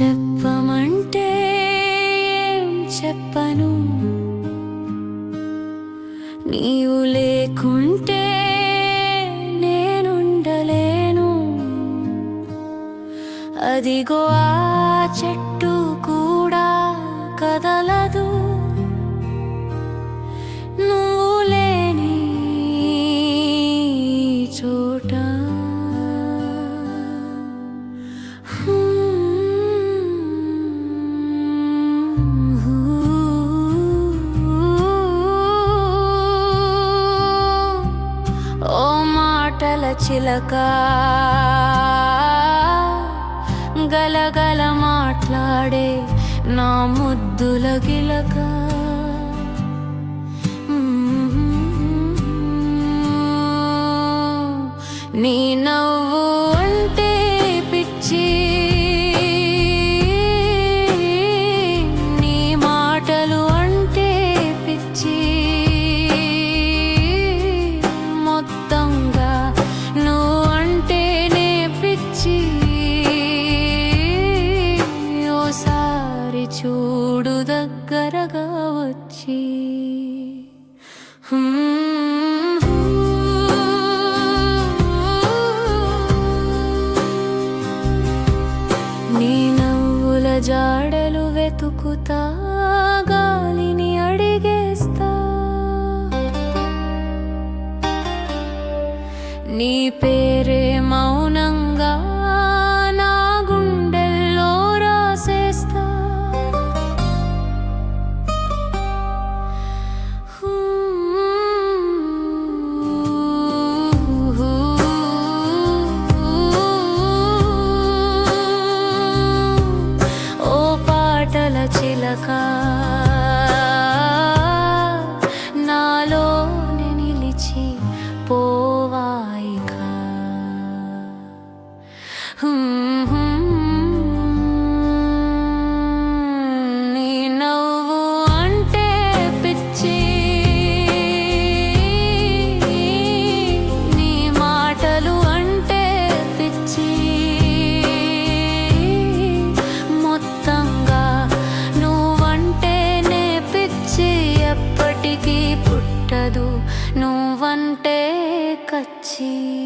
చెప్పమంటే ఏం చెప్పను? నీవు లేకుంటే నేనుండలేను. అదిగో ఆ చెట్టు కూడా కదలదు. చిలక గలగల మాట్లాడే నా ముద్దుల గిలక. నీ నవ్వు అంటే పిచ్చి వచ్చి. నీ నవ్వుల జాడలు వెతుకుతా గాలిని అడిగేస్తా. నీ పే చిలక. నాలోని నిలిచి పోవాయిక. పుట్టదు. నువ్వంటే కచ్చి.